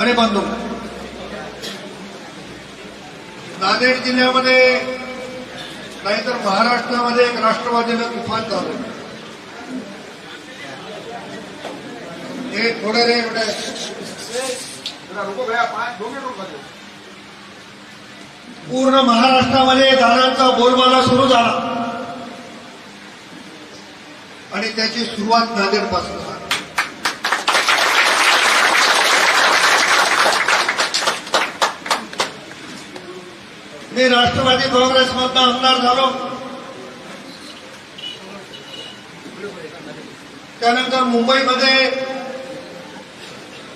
अरे बांधव नांदेड जिल्ह्यामध्ये नाहीतर महाराष्ट्रामध्ये एक राष्ट्रवादीनं तुफान चालू. हे थोडे रे एवढे. पूर्ण महाराष्ट्रामध्ये दादांचा बोलबाला सुरू झाला. आणि त्याची सुरुवात नांदेडपासून. मी राष्ट्रवादी काँग्रेसमधनं आमदार झालो. त्यानंतर मुंबईमध्ये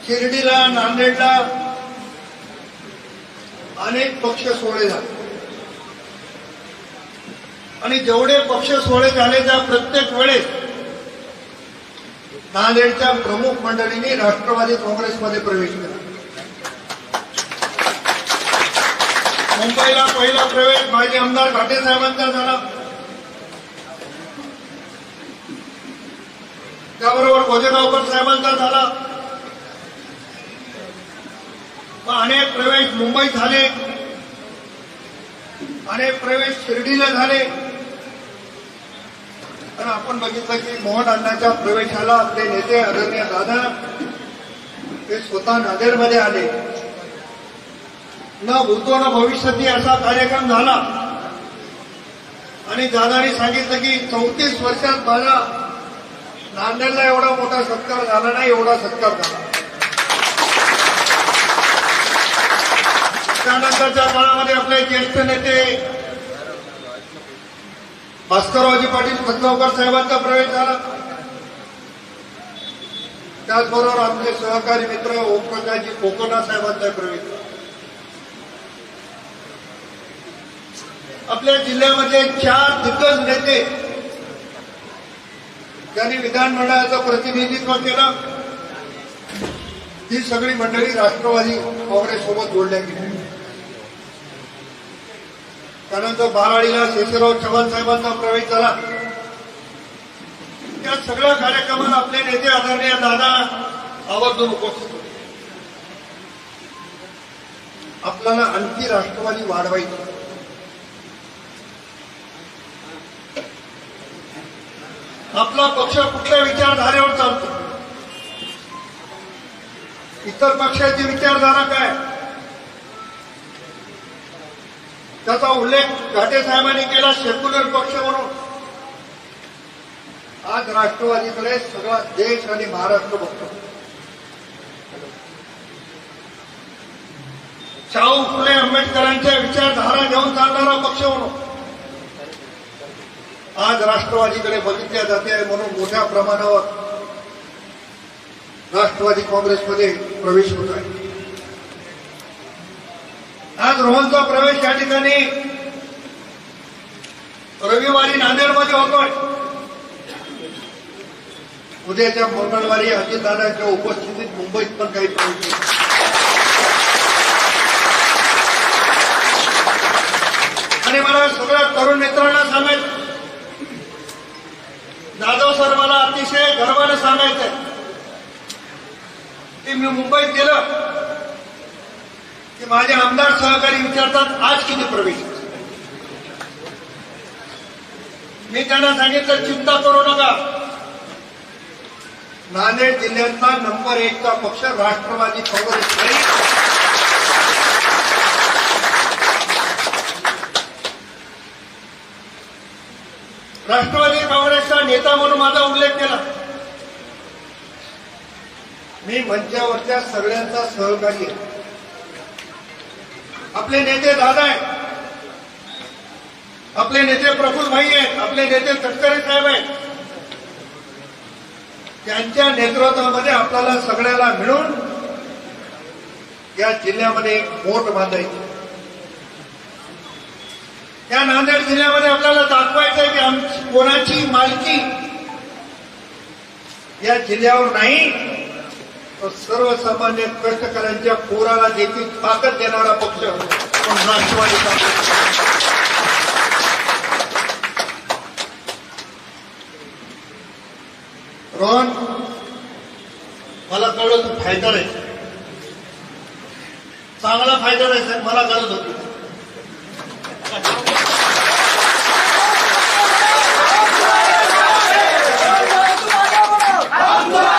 शिर्डीला नांदेडला अनेक पक्ष सोहळे झाले. आणि जेवढे पक्ष सोहळे झाले त्या प्रत्येक वेळेस नांदेडच्या प्रमुख मंडळींनी राष्ट्रवादी काँग्रेसमध्ये प्रवेश केला. मुंबईला पहिला प्रवेश माजी आमदार घाटे साहेबांचा झाला. त्याबरोबर गोजेगावकर साहेबांचा झाला. अनेक प्रवेश मुंबईत झाले. अनेक प्रवेश शिर्डीला झाले. आणि आपण बघितलं की मोहन अण्णाच्या प्रवेशाला आपले नेते आदरणीय दादा ते स्वतः नांदेडमध्ये आले. न भूतो न भविष्यती असा कार्यक्रम झाला. आणि दादानी सांगितलं की चौतीस वर्षात माझा नांदेडला एवढा मोठा सत्कार झाला नाही एवढा सत्कार झाला. त्यानंतरच्या काळामध्ये आपले ज्येष्ठ नेते भास्कररावजी पाटील खतगावकर साहेबांचा प्रवेश झाला. त्याचबरोबर आपले सहकारी मित्र ओमप्रकाशजी कोकोना साहेबांचा प्रवेश झाला. आपल्या जिल्ह्यामध्ये चार दिग्गज नेते ज्यांनी विधानमंडळाचं प्रतिनिधित्व केलं. ही सगळी मंडळी राष्ट्रवादी काँग्रेससोबत जोडल्या गेली. त्यानंतर बाराळीला शेषराव चव्हाण साहेबांचा प्रवेश झाला. त्या सगळ्या कार्यक्रमाला आपले नेते आदरणीय दादा आवर्जून उपस्थित होते. आपल्याला आणखी राष्ट्रवादी वाढवायची. आपला पक्ष कुठल्या विचारधारेवर चालतो? इतर पक्षाची विचारधारा काय? त्याचा उल्लेख घाटे साहेबांनी केला सेक्युलर पक्ष म्हणून. आज राष्ट्रवादीकडे सगळा देश आणि महाराष्ट्र बघतो. शाहू फुले आंबेडकरांच्या विचारधारा घेऊन चालणारा पक्ष म्हणून. आज राष्ट्रवादीकडे बघितल्या जाते आहे म्हणून मोठ्या प्रमाणावर राष्ट्रवादी काँग्रेसमध्ये प्रवेश होत आहे. आज रोहनचा प्रवेश या ठिकाणी रविवारी नांदेडमध्ये होतोय. उद्याच्या मंगळवारी अजितदादांच्या उपस्थितीत मुंबईत पण काही प्रवेश आणि मला सगळ्या तरुण मित्रांना सांगायचं जाधव सर मला अतिशय गर्वाने सांगायचंय की मी मुंबईत गेलं की माझे आमदार सहकारी विचारतात आज किती प्रवेश? मी त्यांना सांगितलं चिंता करू नका. नांदेड जिल्ह्यातला नंबर एकचा पक्ष राष्ट्रवादी काँग्रेस नाही राष्ट्रवादी काँग्रेसचा नेता म्हणून माझा उल्लेख केला. मी मंचावरच्या सगळ्यांचा सहकारी आहे. आपले नेते दादा आहेत. आपले नेते प्रफुल भाई आहेत. आपले नेते तटकरे साहेब आहेत. त्यांच्या नेतृत्वामध्ये आपल्याला सगळ्याला मिळून या जिल्ह्यामध्ये एक मोठ बांधायची. या नांदेड जिल्ह्यामध्ये आपल्याला दाखवायचं आहे की आमची कोणाची मालकी या जिल्ह्यावर नाही. तर सर्वसामान्य कष्टकऱ्यांच्या पोराला देखील ताकद देणारा पक्ष पण राष्ट्रवादी काँग्रेस. रोहन मला कळलं तू फायदा आहे चांगला फायदा राहायचा साहेब. मला कळत होती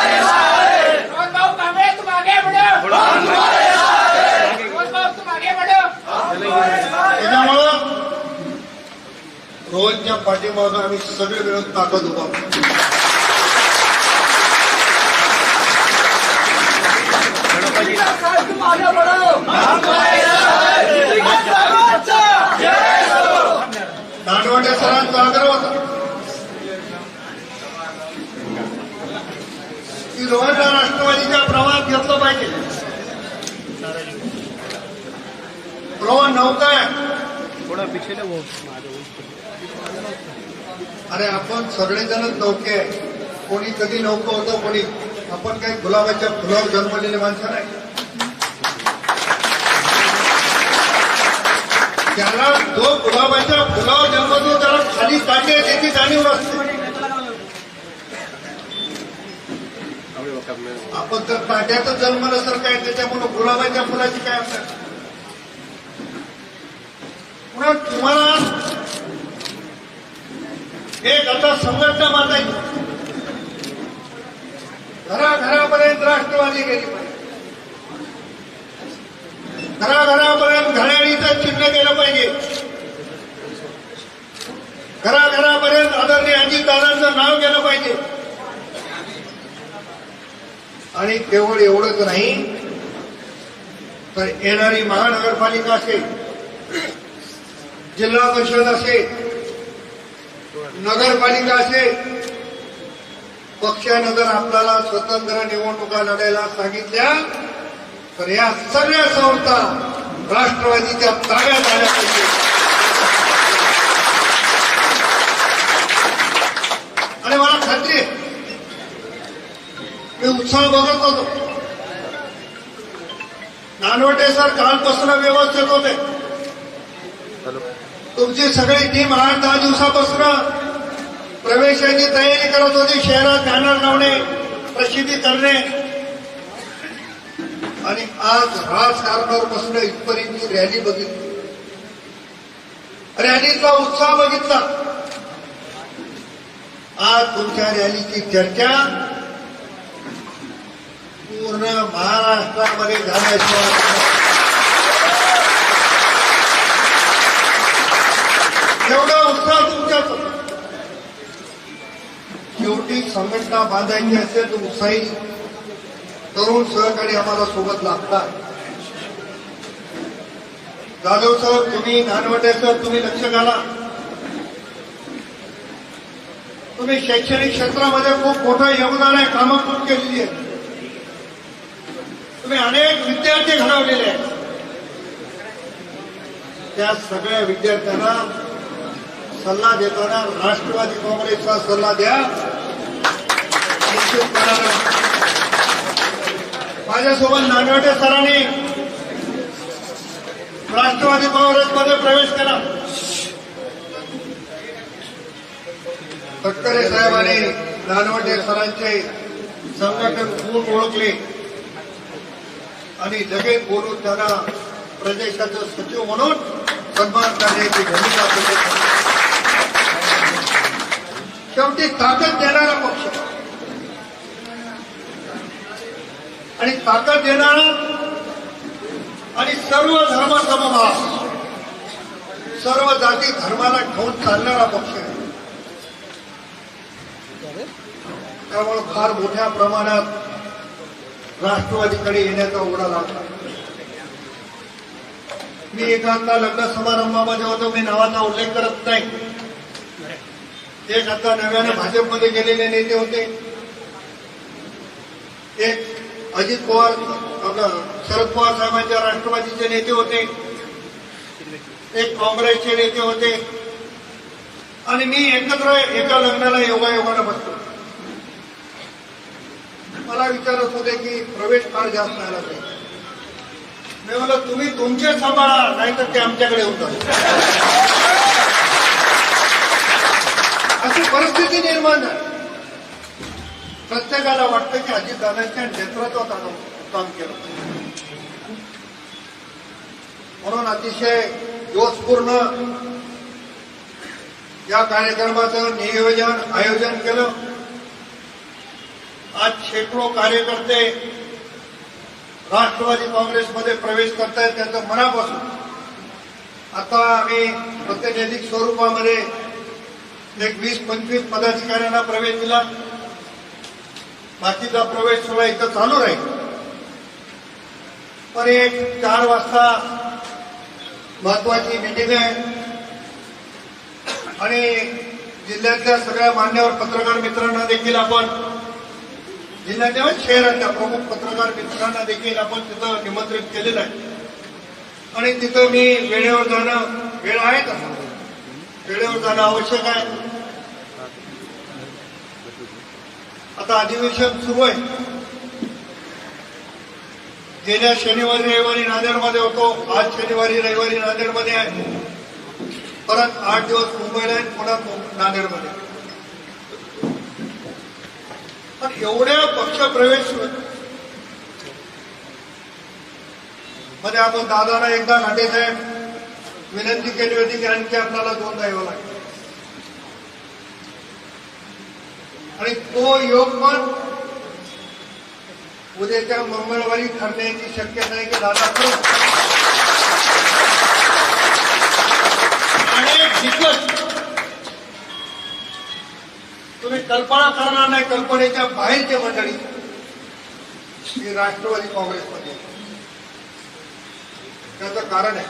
रोहन भाऊ कांबळे तुम आगे बढ़ो रोहन भाऊ तुम आगे बढ़ो त्याच्यामुळं रोहनच्या पाठीमागं आम्ही सगळे मिळून ताकद उभा तुम आगे बढ़ो दांडवटे सरांचा आग्रह होता. की रोहनला राष्ट्रवादीच्या प्रवाहात घेतलं पाहिजे. रोहन नव्हता. अरे आपण सगळेजणच नौके आहे. कोणी कधी नौकं होतं कोणी आपण काही गुलाबाच्या फुलावर जन्मलेले माणसं नाही. त्याला जो गुलाबाच्या फुलावर जन्मतो त्याला खाली काटे त्याची जाणीव असते. आपण तर काट्यातच जन्म सर काय त्याच्यामुळे गुलाबाच्या फुलाची काय असतात पुन्हा तुम्हाला एक आता संघटना बांधायची घराघरापर्यंत राष्ट्रवादी गेली. पाहिजे घराघरापर्यंत घड्याळीचं चिन्ह गेलं पाहिजे. घराघरापर्यंत आदरणीय अजितदादांचं नाव गेलं पाहिजे. आणि केवळ एवढंच नाही तर येणारी महानगरपालिका असेल जिल्हा परिषद असेल नगरपालिका असेल पक्षानं जर आपल्याला स्वतंत्र निवडणुका लढायला सांगितल्या तर या सगळ्या संस्था राष्ट्रवादीच्या ताब्यात आल्या पाहिजे. आणि मला खात्री मी उत्साह बघत होतो. नानवटे सर कालपासून व्यवस्थित होते. तुमची सगळी टीम आठ दहा दिवसापासून प्रवेशाची तयारी करत होती. शहरात बॅनर लावणे प्रसिद्धी करणे. आणि आज राजकारणावर बसणं इथपर्यंत रॅली बघितली. रॅलीचा उत्साह बघितला. आज तुमच्या रॅलीची चर्चा पूर्ण महाराष्ट्रामध्ये झाल्याशिवाय एवढं उत्साह तुमच्यात होता. शेवटी संघटना बांधायची असेल तर उत्साही तरुण सहकारी आम्हाला सोबत लागतात जाधव सर तुम्ही नानवटे सर तुम्ही लक्ष घाला. तुम्ही शैक्षणिक क्षेत्रामध्ये खूप मोठं योगदान आहे कामं खूप केलेली आहेत. तुम्ही अनेक विद्यार्थी घडवलेले आहेत. त्या सगळ्या विद्यार्थ्यांना सल्ला देताना राष्ट्रवादी काँग्रेसचा सल्ला द्या. माझ्यासोबत नानवटे सरांनी राष्ट्रवादी काँग्रेसमध्ये प्रवेश केला. तटकरे साहेबांनी नानवटे सरांचे संघटन खूप ओळखले. आणि लगेच बोलून त्यांना प्रदेशाचं सचिव म्हणून सन्मान करण्याची भूमिका शेवटी ताकद देणारा पक्ष. आणि ताकद देणारा आणि सर्व धर्म समभाव सर्व जाती धर्माला घेऊन चालणारा पक्ष आहे. त्यामुळे फार मोठ्या प्रमाणात राष्ट्रवादीकडे येण्याचा ओढा लागला. मी एखादा लग्न समारंभामध्ये होतो मी नावाचा उल्लेख करत नाही. एक आता नव्याने भाजपमध्ये गेलेले नेते होते. एक अजित पवार आपला शरद पवार साहेबांच्या राष्ट्रवादीचे नेते होते. एक काँग्रेसचे नेते होते. आणि मी एकत्र एका लग्नाला योगायोगानं बसतो. मला विचारत होते की प्रवेश फार जास्त झाला पाहिजे मी म्हणलं तुम्ही तुमचे सांभाळा नाहीतर ते आमच्याकडे होत अशी परिस्थिती निर्माण झाली. प्रत्येकाला वाटतं की अजितदादांच्या नेतृत्वात आलं काम केलं. म्हणून अतिशय जोशपूर्ण या कार्यक्रमाचं नियोजन आयोजन केलं. आज शेकडो कार्यकर्ते राष्ट्रवादी काँग्रेसमध्ये प्रवेश करतायत त्यांचं मनापासून. आता आम्ही प्रतिनिधिक स्वरूपामध्ये एक वीस पंचवीस पदाधिकाऱ्यांना प्रवेश दिला. बाकीचा प्रवेश सोहळा इथं चालू राहील. पण एक चार वाजता महत्वाची मिटिंग आहे. आणि जिल्ह्यातल्या सगळ्या मान्यवर पत्रकार मित्रांना देखील आपण जिल्ह्याच्या शहरातल्या प्रमुख पत्रकार मित्रांना देखील आपण तिथं निमंत्रित केलेलं आहे. आणि तिथं मी वेळेवर जाणं वेळ आहे का वेळेवर जाणं आवश्यक आहे. आता अधिवेशन सुरू आहे. गेल्या शनिवारी रविवारी नांदेडमध्ये होतो. आज शनिवारी रविवारी नांदेडमध्ये आहे. परत आठ दिवस मुंबईला आहे पुन्हा नांदेडमध्ये. पण एवढ्या पक्षप्रवेशमध्ये आपण दादाला एकदा घाटे साहेब विनंती केली होती की आणखी आपल्याला दोनदा यावं लागेल. आणि तो योग पण उद्याच्या मंगळवारी ठरण्याची शक्यता आहे की दादा करू? तुम्ही कल्पना करणार नाही कल्पनेच्या बाहेरचे मंडळी ही राष्ट्रवादी काँग्रेसमध्ये. त्याचं कारण आहे.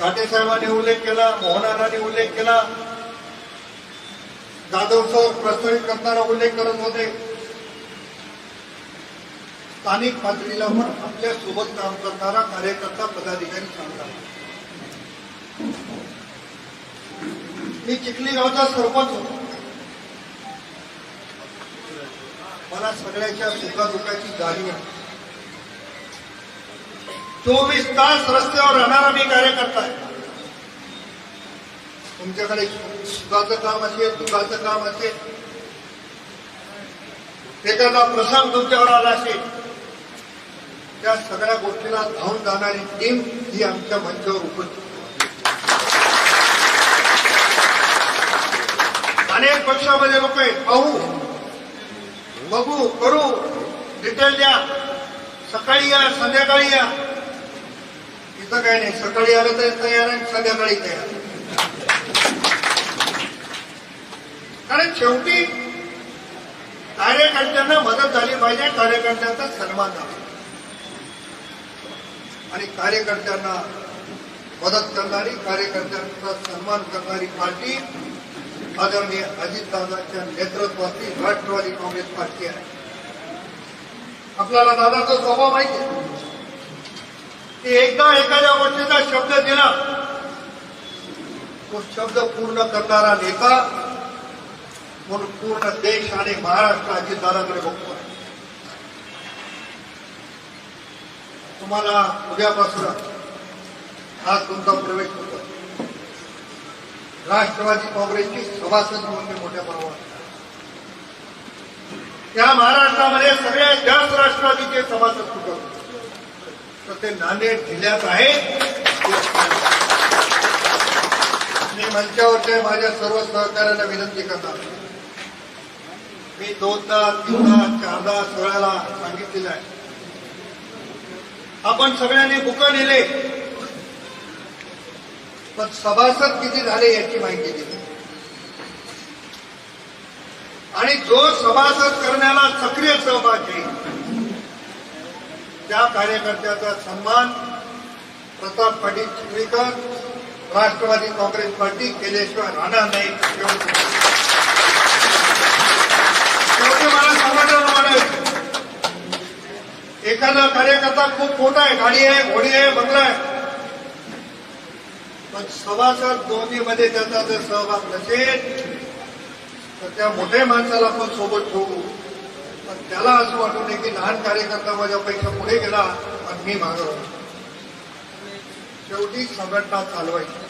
काटे साहेबांनी उल्लेख केला मोहनारांनी उल्लेख केला जाधव सर प्रस्तावित करताना उल्लेख करत होते. स्थानिक पातळीला पण आपल्यासोबत काम करणारा कार्यकर्ता पदाधिकारी सांगतात. मी चिखली गावचा सरपंच होतो. मला सगळ्याच्या सुखादुखाची जाणीव आहे. चोवीस तास रस्त्यावर राहणारा मी कार्यकर्ता आहे. तुमच्याकडे सुखाचं काम असेल दुखाचं काम असेल एखादा प्रसंग तुमच्यावर आला असेल. त्या सगळ्या गोष्टीला धावून जाणारी टीम ही आमच्या मंचावर उपस्थित अनेक पक्षामध्ये लोक आहेत पाहू बघू करू डिटेल द्या. सकाळी या संध्याकाळी या. इथं काय नाही सकाळी आलं तर तयार आहे संध्याकाळी तयार कारण शेवटी कार्यकर्त्यांना मदत झाली पाहिजे कार्यकर्त्यांचा सन्मान झाला आणि कार्यकर्त्यांना मदत करणारी कार्यकर्त्यांचा सन्मान करणारी पार्टी आदरणीय अजितदादाच्या नेतृत्वातील राष्ट्रवादी काँग्रेस पार्टी आहे. आपल्याला दादाचा स्वभाव माहिती आहे. की एकदा एखाद्या गोष्टीचा शब्द दिला तो शब्द पूर्ण करणारा नेता म्हणून पूर्ण देश आणि महाराष्ट्र अजितदादाकडे बघतो. आहे तुम्हाला उद्यापासून आज तुमचा प्रवेश होतो. राष्ट्रवादी काँग्रेसची सभासद म्हणून मोठ्या प्रमाणात त्या महाराष्ट्रामध्ये सगळ्यात जास्त राष्ट्रवादीचे सभासद कुठं होते? तर ते नांदेड जिल्ह्यात आहे. मी मंचावरच्या माझ्या सर्व सहकार्यांना विनंती करणार मी दोनदा तीनदा चारदा सगळ्याला सांगितलेलं आहे. आपण सगळ्यांनी बुकं नेले. पण सभासद किती झाले याची माहिती दिली. आणि जो सभासद करण्याला सक्रिय सहभाग घेईल त्या कार्यकर्त्याचा सन्मान प्रताप पाटील चिखलीकर राष्ट्रवादी काँग्रेस पार्टी केल्याशिवाय राहणार नाही शेवटी मला संघटन म्हणायचं एखादा कार्यकर्ता खूप मोठा आहे गाडी आहे घोडी आहे बंगला आहे. पण सभासद दोन्हीमध्ये त्याचा जर सहभाग नसेल तर त्या मोठ्या माणसाला पण सोबत ठेवू. पण त्याला असं वाटू नये की लहान कार्यकर्ता माझ्यापेक्षा पुढे गेला आणि मी मागं शेवटी संघटना चालवायची.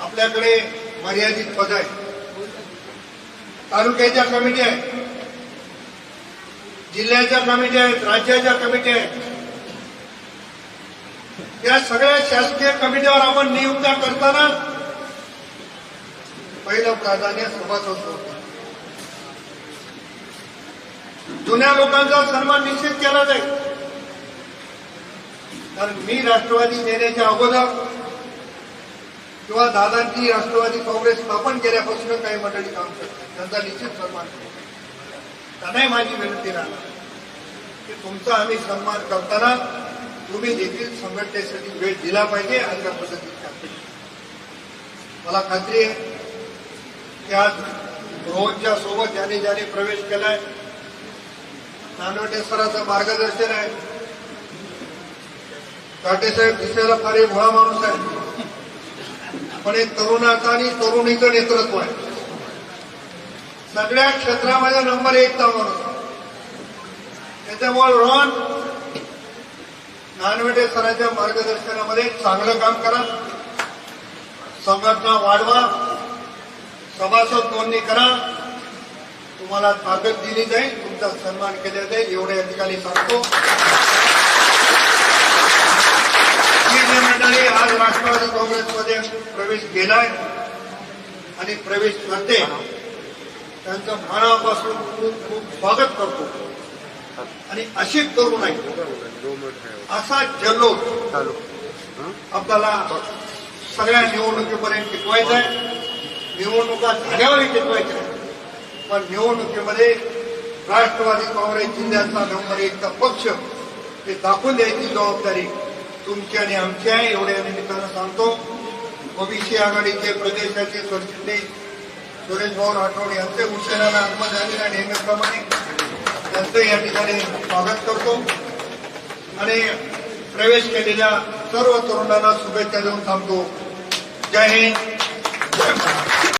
आपल्याकडे मर्यादित पद आहे. तालुक्याच्या कमिटी आहेत. जिल्ह्याच्या कमिटी आहेत राज्याच्या कमिटी आहेत. या सगळ्या शासकीय कमिटीवर आपण नियुक्त्या करताना पहिलं प्राधान्य सभासद जुन्या लोकांचा सन्मान निश्चित केला जाईल. कारण मी राष्ट्रवादी नेण्याच्या अगोदर किंवा दादांची राष्ट्रवादी काँग्रेस स्थापन केल्यापासून काही मंडळी काम करतात. त्यांचा निश्चित सन्मान करू. त्यांनाही माझी विनंती राहणार. की तुमचा आम्ही सन्मान करताना तुम्ही देखील संघटनेसाठी वेळ दिला पाहिजे अशा पद्धतीत मला खात्री आहे की आज रोहनच्या सोबत ज्याने ज्याने प्रवेश केलाय नानवटेश्वराचं मार्गदर्शन आहे. साहेब दिसायला फार एक भोळा माणूस आहे. पण एक तरुणाचा आणि तरुणीचं नेतृत्व आहे. सगळ्या क्षेत्रामध्ये नंबर एक तावर होता त्याच्यामुळे रोहन नानवटे सरांच्या मार्गदर्शनामध्ये चांगलं काम करा. संघटना वाढवा. सभासद नोंदणी करा. तुम्हाला ताकद दिली जाईल. तुमचा सन्मान केला जाईल. एवढे या ठिकाणी सांगतो मंडळी आज राष्ट्रवादी काँग्रेसमध्ये प्रवेश केलाय आणि प्रवेश करते. त्यांचं मनापासून खूप खूप स्वागत करतो. आणि अशी करू नाही असा जल्लोष आपल्याला सगळ्या निवडणुकीपर्यंत टिकवायचा आहे. निवडणुका झाल्यावरही टिकवायच्या आहे. पण निवडणुकीमध्ये राष्ट्रवादी काँग्रेस जिल्ह्याचा नंबर एकचा पक्ष हे दाखवून द्यायची जबाबदारी तुमची आणि आमची आहे एवढ्या निमित्तानं सांगतो. ओबीसी आघाडीचे प्रदेशाचे सरचिटणीस सुरेश भाऊ राठोड यांचे उशिरानं आत्मा झालेल्या नेहमीप्रमाणे. त्यांचं या ठिकाणी स्वागत करतो. आणि प्रवेश केलेल्या सर्व तरुणांना शुभेच्छा देऊन थांबतो. जय हिंद. जय महाराष्ट्र